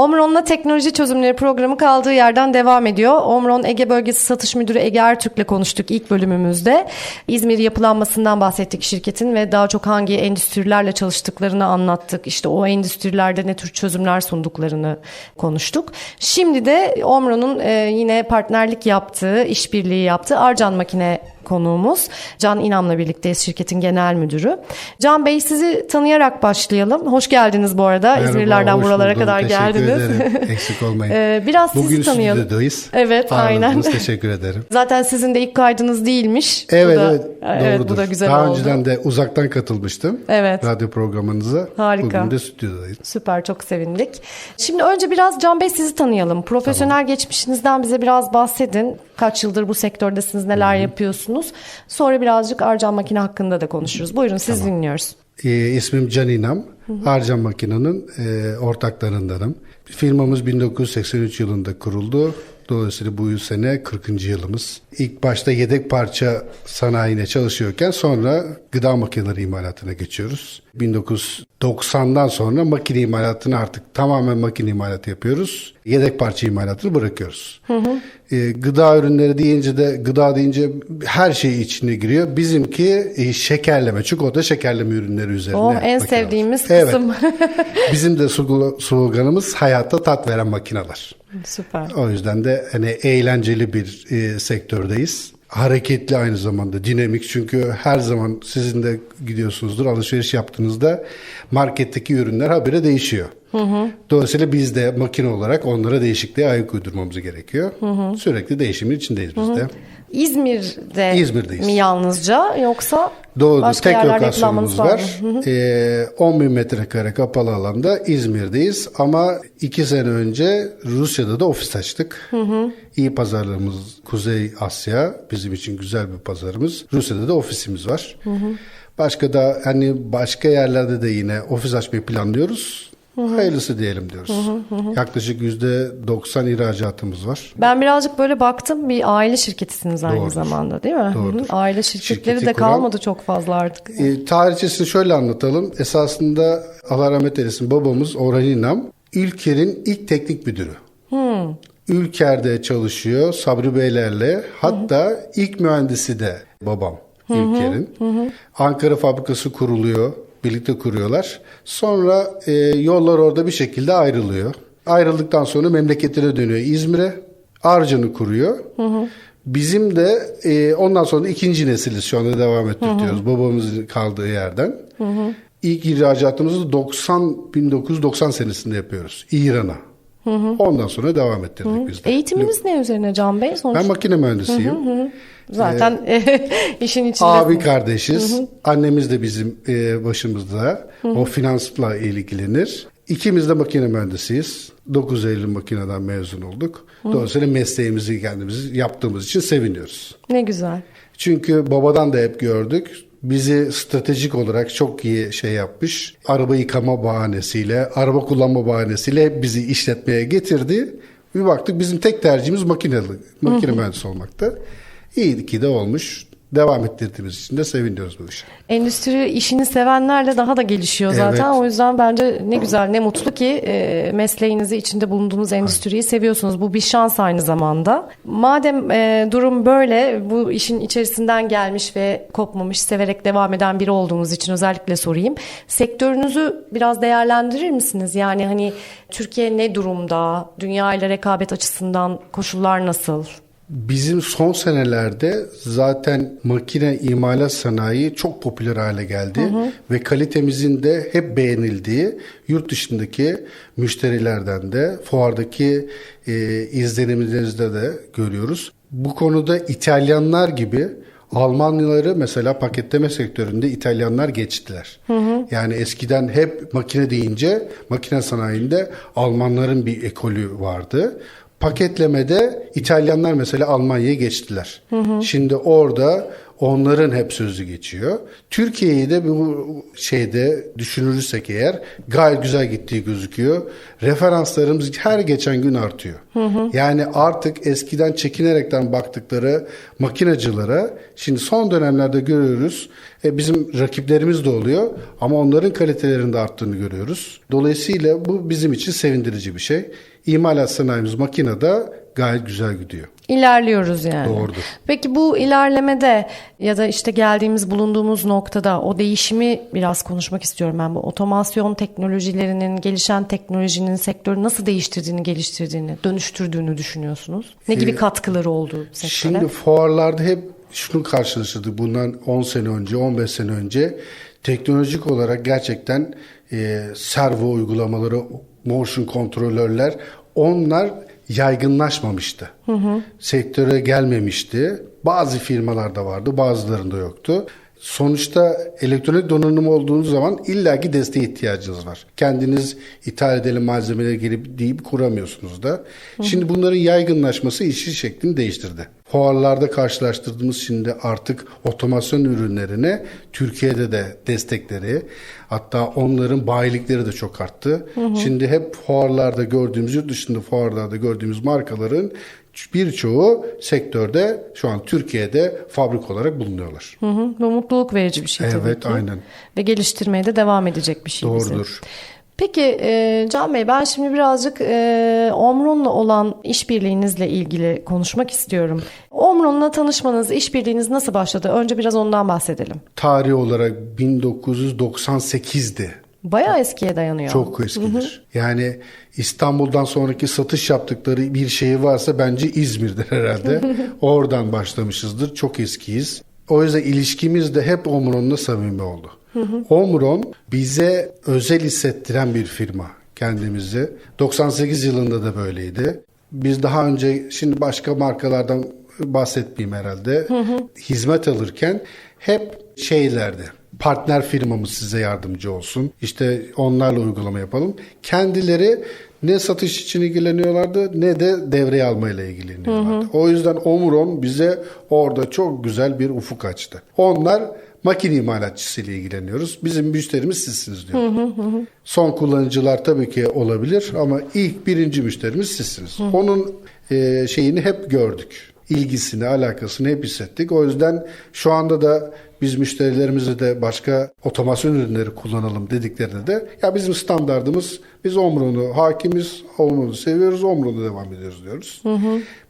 Omron'la teknoloji çözümleri programı kaldığı yerden devam ediyor. Omron Ege Bölgesi Satış Müdürü Ege Ertürk'le konuştuk ilk bölümümüzde. İzmir yapılanmasından bahsettik şirketin ve daha çok hangi endüstrilerle çalıştıklarını anlattık. İşte o endüstrilerde ne tür çözümler sunduklarını konuştuk. Şimdi de Omron'un e, yine partnerlik yaptığı, işbirliği yaptığı Arcan Makine konuğumuz. Can İnam'la birlikteyiz şirketin genel müdürü. Can Bey sizi tanıyarak başlayalım. Hoş geldiniz bu arada. Merhaba, İzmirlerden buralara buldum. kadar Teşekkür geldiniz. ederim. Eksik olmayın. Ee, biraz Bugün sizi tanıyalım. stüdyodayız. Evet, aynen. Ağırladınız, Teşekkür ederim. Zaten sizin de ilk kaydınız değilmiş. Evet bu da, evet Evet doğrudur. bu da güzel Daha oldu. önceden de uzaktan katılmıştım. Evet. Radyo programınıza. Harika. Bugün de stüdyodayız. Süper çok sevindik. Şimdi önce biraz Can Bey sizi tanıyalım. Profesyonel geçmişinizden bize biraz bahsedin. Kaç yıldır bu sektördesiniz, neler yapıyorsunuz? Sonra birazcık Arcan Makine hakkında da konuşuruz. Buyurun siz dinliyoruz. Ee, ismim Can İnam. Arcan Makina'nın e, ortaklarındanım. Firmamız 1983 yılında kuruldu. Dolayısıyla bu sene 40. yılımız. İlk başta yedek parça sanayine çalışıyorken sonra gıda makineleri imalatına geçiyoruz. 1990'dan sonra makine imalatını artık tamamen makine imalatı yapıyoruz. Yedek parça imalatını bırakıyoruz. Ee, gıda ürünleri deyince de gıda deyince her şey içine giriyor. Bizimki e, şekerleme, çikolata şekerleme ürünleri üzerine. O en sevdiğimiz Evet. kısım. Bizim de slo- sloganımız hayatta tat veren makineler. Süper. O yüzden de hani eğlenceli bir e, sektördeyiz. Hareketli aynı zamanda dinamik çünkü her zaman sizin de gidiyorsunuzdur alışveriş yaptığınızda marketteki ürünler habire değişiyor. Dolayısıyla biz de makine olarak onlara değişikliğe ayak uydurmamız gerekiyor. Sürekli değişimin içindeyiz biz de. İzmir'de İzmir'deyiz. mi yalnızca yoksa Doğru. başka Tek yerlerde lokasyonumuz var. mı? Ee, 10 bin metrekare kapalı alanda İzmir'deyiz. Ama iki sene önce Rusya'da da ofis açtık. İyi pazarlarımız Kuzey Asya bizim için güzel bir pazarımız. Rusya'da da ofisimiz var. Başka da hani başka yerlerde de yine ofis açmayı planlıyoruz. Hayırlısı diyelim diyoruz. Yaklaşık %90 ihracatımız var. Ben birazcık böyle baktım bir aile şirketisiniz aynı Doğrudur. zamanda değil mi? Hı hı. Doğrudur. Aile şirketleri Şirketi de kuran- kalmadı çok fazla artık. E, tarihçesini şöyle anlatalım. Esasında Allah rahmet eylesin babamız Orhan İnam Ülker'in ilk teknik müdürü. Ülker'de çalışıyor Sabri Beylerle. Hatta ilk mühendisi de babam Ülker'in. Ankara fabrikası kuruluyor. Birlikte kuruyorlar. Sonra e, yollar orada bir şekilde ayrılıyor. Ayrıldıktan sonra memleketine dönüyor İzmir'e. Arcan'ı kuruyor. Bizim de e, ondan sonra ikinci nesiliz şu anda devam ettiriyoruz. Babamızın kaldığı yerden. İlk ihracatımızı 90 1990 senesinde yapıyoruz İran'a. Ondan sonra devam ettirdik biz de. Eğitiminiz ne üzerine Can Bey? Sonuç Ben makine mühendisiyim. Zaten işin içinde. Abi kardeşiz. Annemiz de bizim e, başımızda. O finansla ilgilenir. İkimiz de makine mühendisiyiz. 9 Eylül makineden mezun olduk. Dolayısıyla mesleğimizi kendimiz yaptığımız için seviniyoruz. Ne güzel. Çünkü babadan da hep gördük. Bizi stratejik olarak çok iyi şey yapmış. Araba yıkama bahanesiyle, araba kullanma bahanesiyle hep bizi işletmeye getirdi. Bir baktık bizim tek tercihimiz makineli, makine mühendisi olmakta. İyi ki de olmuş. Devam ettirdiğimiz için de seviniyoruz bu işe. Endüstri işini sevenlerle daha da gelişiyor zaten. Evet. O yüzden bence ne güzel, ne mutlu ki e, mesleğinizi içinde bulunduğunuz endüstriyi seviyorsunuz. Bu bir şans aynı zamanda. Madem e, durum böyle, bu işin içerisinden gelmiş ve kopmamış, severek devam eden biri olduğunuz için özellikle sorayım. Sektörünüzü biraz değerlendirir misiniz? Yani hani Türkiye ne durumda? Dünya ile rekabet açısından koşullar nasıl? Bizim son senelerde zaten makine imalat sanayi çok popüler hale geldi ve kalitemizin de hep beğenildiği yurt dışındaki müşterilerden de fuardaki e, izlenimlerimizde de görüyoruz. Bu konuda İtalyanlar gibi Almanyaları mesela paketleme sektöründe İtalyanlar geçtiler. Yani eskiden hep makine deyince makine sanayinde Almanların bir ekolü vardı. Paketlemede İtalyanlar mesela Almanya'ya geçtiler. Şimdi orada onların hep sözü geçiyor. Türkiye'yi de bu şeyde düşünürürsek eğer gayet güzel gittiği gözüküyor. Referanslarımız her geçen gün artıyor. Yani artık eskiden çekinerekten baktıkları makinacılara şimdi son dönemlerde görüyoruz. E, bizim rakiplerimiz de oluyor ama onların kalitelerinde arttığını görüyoruz. Dolayısıyla bu bizim için sevindirici bir şey. İmalat sanayimiz makinede gayet güzel gidiyor. İlerliyoruz yani. Doğrudur. Peki bu ilerlemede ya da işte geldiğimiz bulunduğumuz noktada o değişimi biraz konuşmak istiyorum ben. Bu otomasyon teknolojilerinin, gelişen teknolojinin sektörü nasıl değiştirdiğini, geliştirdiğini, dönüştürdüğünü düşünüyorsunuz? Ne gibi katkıları oldu sektöre? Şimdi fuarlarda hep şunu karşılaştırdık bundan 10 sene önce, 15 sene önce teknolojik olarak gerçekten e, servo uygulamaları, motion kontrolörler onlar yaygınlaşmamıştı. Sektöre gelmemişti. Bazı firmalarda vardı, bazılarında yoktu. Sonuçta elektronik donanım olduğunuz zaman illaki desteğe ihtiyacınız var. Kendiniz ithal edelim malzemeleri gelip deyip kuramıyorsunuz da. Şimdi bunların yaygınlaşması işin şeklini değiştirdi. Fuarlarda karşılaştırdığımız şimdi artık otomasyon ürünlerine Türkiye'de de destekleri hatta onların bayilikleri de çok arttı. Şimdi hep fuarlarda gördüğümüz yurt dışında fuarlarda gördüğümüz markaların birçoğu sektörde şu an Türkiye'de fabrik olarak bulunuyorlar. Hı hı, bu mutluluk verici bir şey tabii Evet, aynen. Ve geliştirmeye de devam edecek bir şey bize. Doğrudur. Peki e, Can Bey ben şimdi birazcık e, Omron'la olan işbirliğinizle ilgili konuşmak istiyorum. Omron'la tanışmanız, işbirliğiniz nasıl başladı? Önce biraz ondan bahsedelim. Tarih olarak 1998'di. Bayağı eskiye dayanıyor. Çok eskidir. Yani İstanbul'dan sonraki satış yaptıkları bir şehir varsa bence İzmir'dir herhalde. Oradan başlamışızdır. Çok eskiyiz. O yüzden ilişkimiz de hep Omron'la samimi oldu. Omron bize özel hissettiren bir firma kendimizi. 98 yılında da böyleydi. Biz daha önce şimdi başka markalardan bahsetmeyeyim herhalde. Hizmet alırken hep şeylerdi partner firmamız size yardımcı olsun. İşte onlarla uygulama yapalım. Kendileri ne satış için ilgileniyorlardı ne de devreye almayla ilgileniyorlardı. O yüzden Omron bize orada çok güzel bir ufuk açtı. Onlar makine imalatçısıyla ilgileniyoruz. Bizim müşterimiz sizsiniz diyor. Son kullanıcılar tabii ki olabilir ama ilk birinci müşterimiz sizsiniz. Onun e, şeyini hep gördük. İlgisini, alakasını hep hissettik. O yüzden şu anda da biz müşterilerimize de başka otomasyon ürünleri kullanalım dediklerinde de ya bizim standardımız biz Omron'u hakimiz, Omron'u seviyoruz, Omron'u devam ediyoruz diyoruz.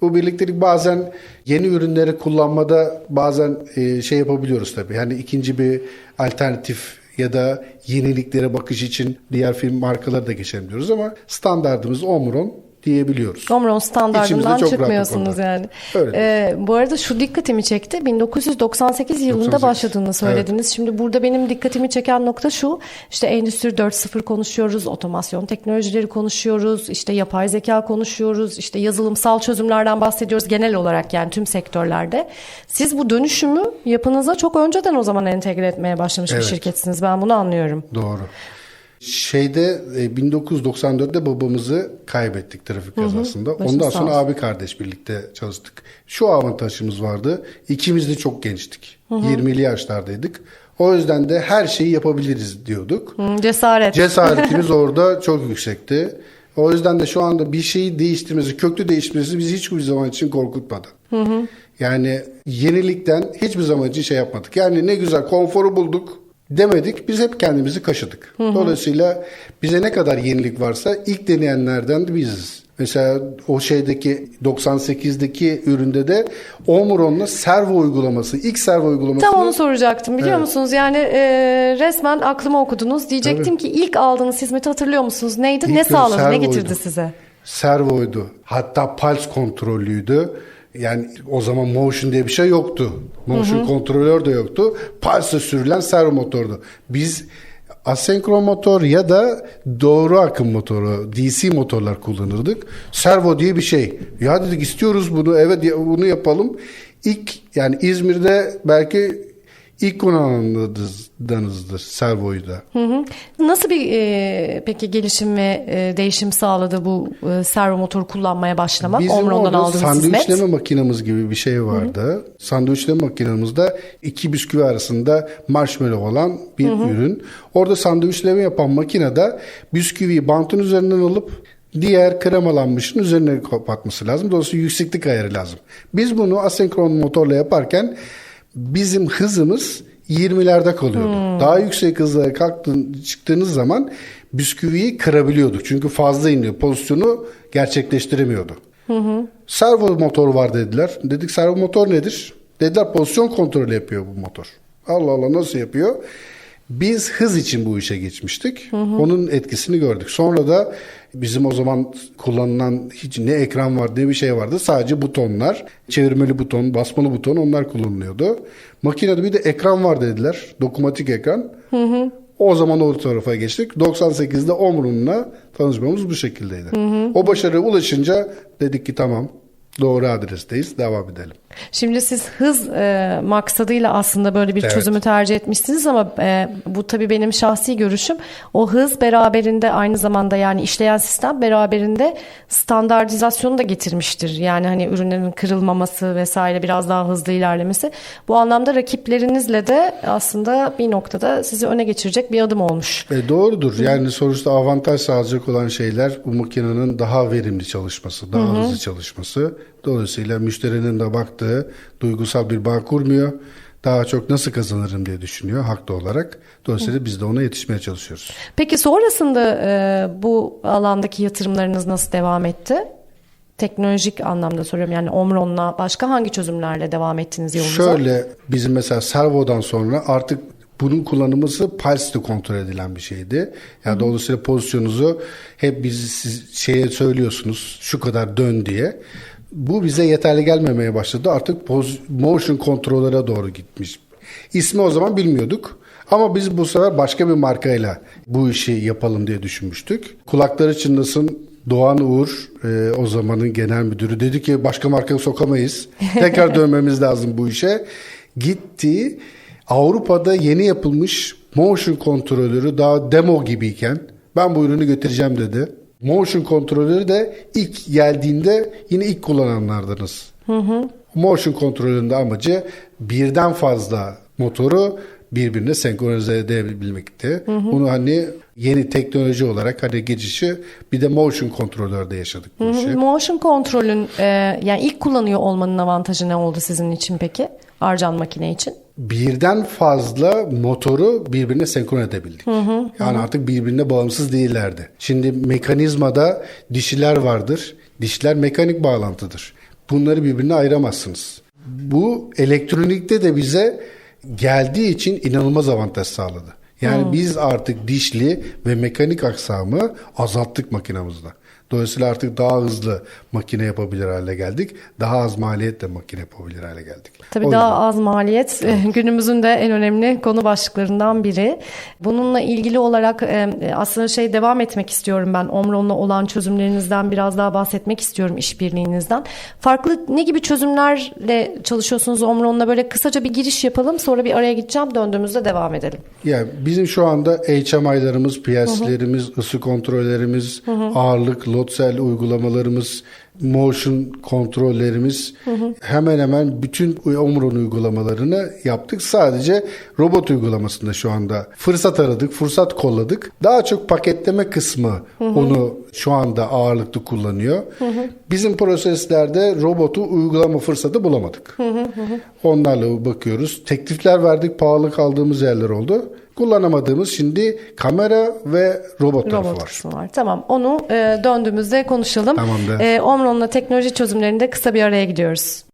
Bu birliktelik bazen yeni ürünleri kullanmada bazen e, şey yapabiliyoruz tabii. Yani ikinci bir alternatif ya da yeniliklere bakış için diğer film markaları da geçelim diyoruz ama standardımız Omron diyebiliyoruz. Omron standartından çıkmıyorsunuz yani. Öyle Ee, bu arada şu dikkatimi çekti. 1998 yılında 98. başladığını söylediniz. Şimdi burada benim dikkatimi çeken nokta şu. İşte Endüstri 4.0 konuşuyoruz, otomasyon teknolojileri konuşuyoruz, işte yapay zeka konuşuyoruz, işte yazılımsal çözümlerden bahsediyoruz genel olarak yani tüm sektörlerde. Siz bu dönüşümü yapınıza çok önceden o zaman entegre etmeye başlamış Evet. bir şirketsiniz. Ben bunu anlıyorum. Doğru. Şeyde e, 1994'te babamızı kaybettik trafik kazasında. Ondan sonra abi kardeş birlikte çalıştık. Şu avantajımız vardı. İkimiz de çok gençtik. 20'li yaşlardaydık. O yüzden de her şeyi yapabiliriz diyorduk. Hı, cesaret. Cesaretimiz orada çok yüksekti. O yüzden de şu anda bir şeyi değiştirmesi, köklü değiştirmesi bizi hiçbir zaman için korkutmadı. Yani yenilikten hiçbir zaman için şey yapmadık. Yani ne güzel konforu bulduk demedik. Biz hep kendimizi kaşıdık. Dolayısıyla bize ne kadar yenilik varsa ilk deneyenlerden de biziz. Mesela o şeydeki 98'deki üründe de Omron'la servo uygulaması, ilk servo uygulaması. Tam onu soracaktım biliyor Evet. musunuz? Yani e, resmen aklımı okudunuz. Diyecektim ki ilk aldığınız hizmeti hatırlıyor musunuz? Neydi? İlk ne sağladı? Ne getirdi size? servoydu. Hatta pulse kontrollüydü. Yani o zaman motion diye bir şey yoktu. Motion kontrolör de yoktu. Pulse sürülen servo motordu. Biz asenkron motor ya da doğru akım motoru, DC motorlar kullanırdık. Servo diye bir şey. Ya dedik istiyoruz bunu, evet bunu yapalım. İlk yani İzmir'de belki İlk kullananlarınızdır servoyu da. Hı hı. Nasıl bir e, peki gelişim ve e, değişim sağladı bu e, servo motor kullanmaya başlamak? Bizim Omron'dan aldığınız sandviçleme hizmet. makinamız gibi bir şey vardı. Sandviçleme makinamızda iki bisküvi arasında marshmallow olan bir ürün. Orada sandviçleme yapan makinede bisküviyi bantın üzerinden alıp diğer kremalanmışın üzerine kapatması lazım. Dolayısıyla yükseklik ayarı lazım. Biz bunu asenkron motorla yaparken bizim hızımız 20'lerde kalıyordu. Daha yüksek hızlara kalktığın, çıktığınız zaman bisküviyi kırabiliyorduk. Çünkü fazla iniyor. Pozisyonu gerçekleştiremiyordu. Servo motor var dediler. Dedik servo motor nedir? Dediler pozisyon kontrolü yapıyor bu motor. Allah Allah nasıl yapıyor? Biz hız için bu işe geçmiştik. Onun etkisini gördük. Sonra da bizim o zaman kullanılan hiç ne ekran vardı ne bir şey vardı. Sadece butonlar, çevirmeli buton, basmalı buton onlar kullanılıyordu. Makinede bir de ekran var dediler. Dokunmatik ekran. O zaman o tarafa geçtik. 98'de Omrun'la tanışmamız bu şekildeydi. O başarıya ulaşınca dedik ki tamam doğru adresteyiz devam edelim. Şimdi siz hız e, maksadıyla aslında böyle bir Evet. çözümü tercih etmişsiniz ama e, bu tabii benim şahsi görüşüm. O hız beraberinde aynı zamanda yani işleyen sistem beraberinde standartizasyonu da getirmiştir. Yani hani ürünlerin kırılmaması vesaire biraz daha hızlı ilerlemesi. Bu anlamda rakiplerinizle de aslında bir noktada sizi öne geçirecek bir adım olmuş. E doğrudur. Yani sonuçta avantaj sağlayacak olan şeyler bu makinenin daha verimli çalışması, daha hızlı çalışması. Dolayısıyla müşterinin de baktığı duygusal bir bağ kurmuyor. Daha çok nasıl kazanırım diye düşünüyor haklı olarak. Dolayısıyla biz de ona yetişmeye çalışıyoruz. Peki sonrasında e, bu alandaki yatırımlarınız nasıl devam etti? Teknolojik anlamda soruyorum yani Omron'la başka hangi çözümlerle devam ettiniz yolunuza? Şöyle bizim mesela servodan sonra artık bunun kullanılması pulse'le kontrol edilen bir şeydi. Yani dolayısıyla pozisyonunuzu hep biz siz şeye söylüyorsunuz şu kadar dön diye. Bu bize yeterli gelmemeye başladı. Artık poz, motion kontrollere doğru gitmiş. İsmi o zaman bilmiyorduk. Ama biz bu sefer başka bir markayla bu işi yapalım diye düşünmüştük. Kulakları çınlasın Doğan Uğur e, o zamanın genel müdürü dedi ki başka marka sokamayız. Tekrar dönmemiz lazım bu işe. Gitti Avrupa'da yeni yapılmış motion kontrolörü daha demo gibiyken ben bu ürünü götüreceğim dedi. Motion kontrolörü de ilk geldiğinde yine ilk kullananlardınız. Motion kontrolünün de amacı birden fazla motoru birbirine senkronize edebilmekti. Bunu hani yeni teknoloji olarak hani geçişi bir de motion kontrolörde yaşadık bu işi. Motion kontrolün e, yani ilk kullanıyor olmanın avantajı ne oldu sizin için peki? Arcan makine için. birden fazla motoru birbirine senkron edebildik. yani artık birbirine bağımsız değillerdi. Şimdi mekanizmada dişiler vardır. Dişler mekanik bağlantıdır. Bunları birbirine ayıramazsınız. Bu elektronikte de bize geldiği için inanılmaz avantaj sağladı. Yani biz artık dişli ve mekanik aksamı azalttık makinamızda. Dolayısıyla artık daha hızlı makine yapabilir hale geldik. Daha az maliyetle makine yapabilir hale geldik. Tabii O daha yüzden- az maliyet e, günümüzün de en önemli konu başlıklarından biri. Bununla ilgili olarak e, aslında şey devam etmek istiyorum ben. Omron'la olan çözümlerinizden biraz daha bahsetmek istiyorum işbirliğinizden. Farklı ne gibi çözümlerle çalışıyorsunuz Omron'la böyle kısaca bir giriş yapalım sonra bir araya gideceğim döndüğümüzde devam edelim. Yani bizim şu anda HMI'larımız, PLC'lerimiz, ısı kontrollerimiz, ağırlık, load cell uygulamalarımız, motion kontrollerimiz hemen hemen bütün Omron uygulamalarını yaptık. Sadece robot uygulamasında şu anda fırsat aradık, fırsat kolladık. Daha çok paketleme kısmı onu şu anda ağırlıklı kullanıyor. Bizim proseslerde robotu uygulama fırsatı bulamadık. Onlarla bakıyoruz. Teklifler verdik, pahalı kaldığımız yerler oldu. Kullanamadığımız şimdi kamera ve robot tarafı Robot var. kısmı var. Tamam onu e, döndüğümüzde konuşalım. Tamamdır. E, Omron'la teknoloji çözümlerinde kısa bir araya gidiyoruz.